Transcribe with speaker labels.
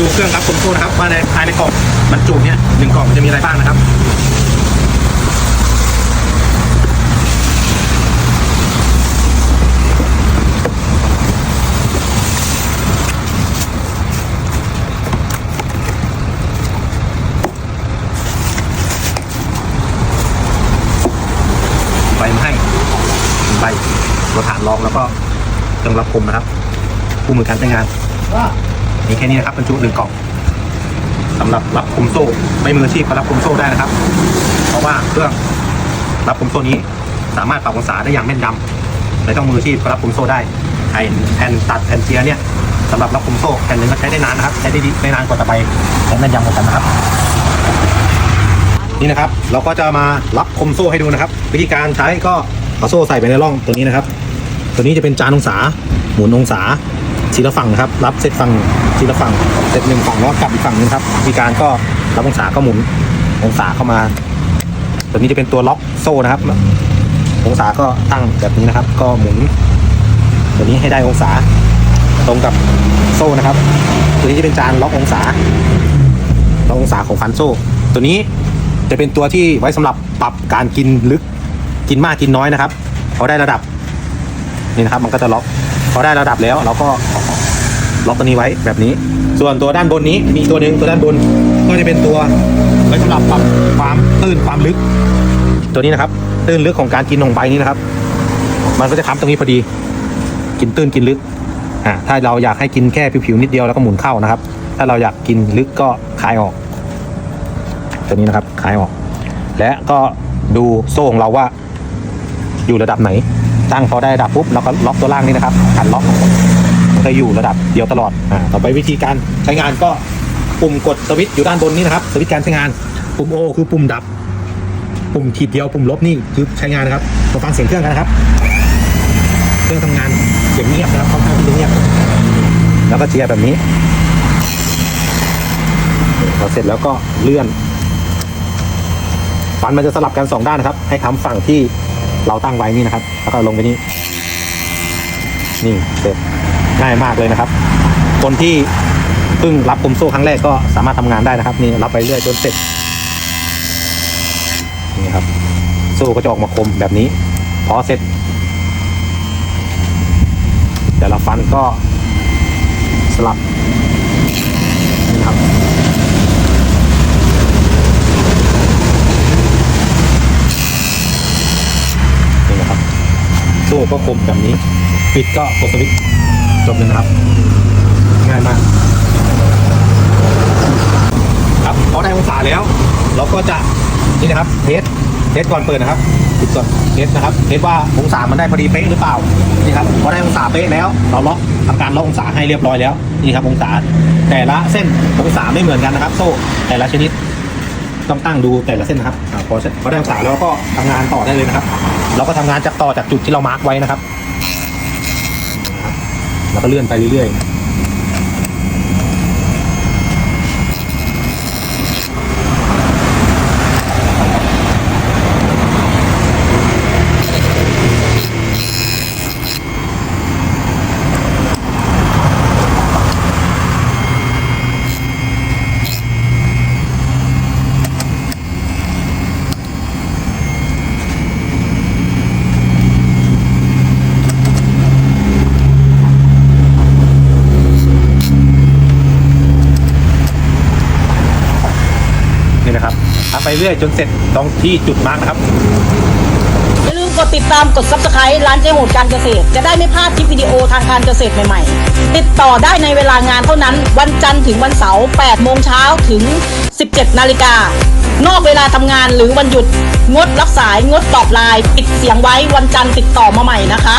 Speaker 1: ดูเครื่องครับคมโซ่นะครับว่าในภายในกล่องบรรจุเนี่ยหนึ่งกล่องจะมีอะไรบ้างนะครับใบมาให้ใบตัวฐานรองแล้วก็เครื่องรับคมนะครับคู่มือการใช้งาน มีแค่นี้นะครับบรรจุหนึ่งกล่องสำหรับรับคุมโซ่ไม่มืออาชีพก็รับคุมโซ่ได้นะครับ เพราะว่าเครื่องรับคุมโซ่นี้สามารถปรับองศาได้อย่างแม่นยำไม่ต้องมืออาชีพก็รับคุมโซ่ได้ไอแผ่นตัดแผ่นเจียร์เนี่ยสำหรับรับคุมโซ่แผ่นหนึ่งก็ใช้ได้นานนะครับใช้ได้ดีได้นานกว่าตะไบใช้แม่นยำกว่ากันนะครับ นี่นะครับ เราก็จะมารับคมโซ่ให้ดูนะครับ วิธีการใช้ก็เอาโซ่ใส่ไปในร่องตัวนี้นะครับ ตัวนี้จะเป็นจานองศาหมุนองศาทีละฝั่งนะครับ รับเซตฝั่ง ทีละฝั่งเซตหนึ่งฝั่งแล้วกลับอีกฝั่งหนึงครับวิธีการก็รับองศาก็หมุนองศาเข้ามาตัวนี้จะเป็นตัวล็อกโซ่นะครับ องศาก็ตั้งแบบนี้นะครับ ก็หมุน ตัวนี้ให้ได้องศา ตรงกับโซ่นะครับ ตัวนี้จะเป็นจานล็อกองศาล็อกองศาของฟันโซ่ ตัวนี้จะเป็นตัวที่ไว้สำหรับปรับการกินลึกกินมากกินน้อยนะครับพอได้ระดับนี่นะครับ มันก็จะล็อกพอได้ระดับแล้วเราก็ ล็อกตัวนี้ไว้แบบนี้ ส่วนตัวด้านบนนี้มีตัวหนึ่งตัวด้านบนก็จะเป็นตัวไว้สำหรับปรับความตื้นความลึก ตัวนี้นะครับตื้นลึกของการกินของใบนี้นะครับ มันก็จะค้ำตรงนี้พอดี กินตื้นกินลึกอ่าถ้าเราอยากให้กินแค่ผิวๆนิดเดียวแล้วก็หมุนเข้านะครับ ถ้าเราอยากกินลึกก็คลายออก ตัวนี้นะครับคลายออก และก็ดูโซ่ของเราว่า อยู่ระดับไหนตั้งพอได้ระดับปุ๊บเราก็ล็อกตัวล่างนี่นะครับขันล็อก มันก็อยู่ระดับเดียวตลอดอ่าต่อไปวิธีการใช้งานก็ปุ่มกดสวิตช์อยู่ด้านบนนี้นะครับสวิตช์การใช้งาน ปุ่มโอคือปุ่มดับ ปุ่มขีดเดียวปุ่มลบนี่คือใช้งานนะครับมาฟังเสียงเครื่องกันนะครับ เครื่องทำงานเสียงเงียบนะครับค่อนข้างที่จะเงียบแล้วก็เจียร์แบบนี้พอเสร็จแล้วก็เลื่อนฟันมันจะสลับกันสองด้านนะครับ ให้ค้ำฝั่งที่เราตั้งไว้นี่นะครับ แล้วก็ลงไปนี่นี่เสร็จ ง่ายมากเลยนะครับ คนที่เพิ่งรับคมโซ่ครั้งแรกก็สามารถทำงานได้นะครับ นี่รับไปเรื่อยจนเสร็จนี่ครับโซ่ก็จะออกมาคมแบบนี้ พอเสร็จ แต่ละฟันก็สลับนี่ครับนี่นะครับโซ่ก็คมแบบนี้ ปิดก็กดสวิตช์ จบเลยนะครับ ง่ายมาก ครับพอได้องศาแล้ว เราก็จะนี่นะครับเทสเทสก่อนเปิดนะครับปิดก่อนเทสนะครับเทสว่าองศามันได้พอดีเป๊ะหรือเปล่านี่ครับพอได้องศาเป๊ะแล้ว เราล็อกทำการล็อกองศาให้เรียบร้อยแล้วนี่ครับองศาแต่ละเส้นองศาไม่เหมือนกันนะครับ โซ่แต่ละชนิดต้องตั้งดูแต่ละเส้นนะครับพอเสร็จพอได้องศาแล้วก็ทำงานต่อได้เลยนะครับ เราก็ทำงานจากต่อจากจุดที่เรามาร์กไว้นะครับ แล้วก็เลื่อนไปเรื่อย ทำไปเรื่อยจนเสร็จตรงที่จุดมาร์กนะครับ
Speaker 2: อย่าลืมกดติดตามกด subscribe ร้านเจโหดการเกษตร จะได้ไม่พลาดคลิปวิดีโอทางการเกษตรใหม่ๆ ติดต่อได้ในเวลางานเท่านั้น วันจันทร์ถึงวันเสาร์8โมงเช้าถึง 17 นาฬิกา นอกเวลาทำงานหรือวันหยุด งดรับสายงดตอบไลน์ปิดเสียงไว้วันจันทร์ติดต่อมาใหม่นะคะ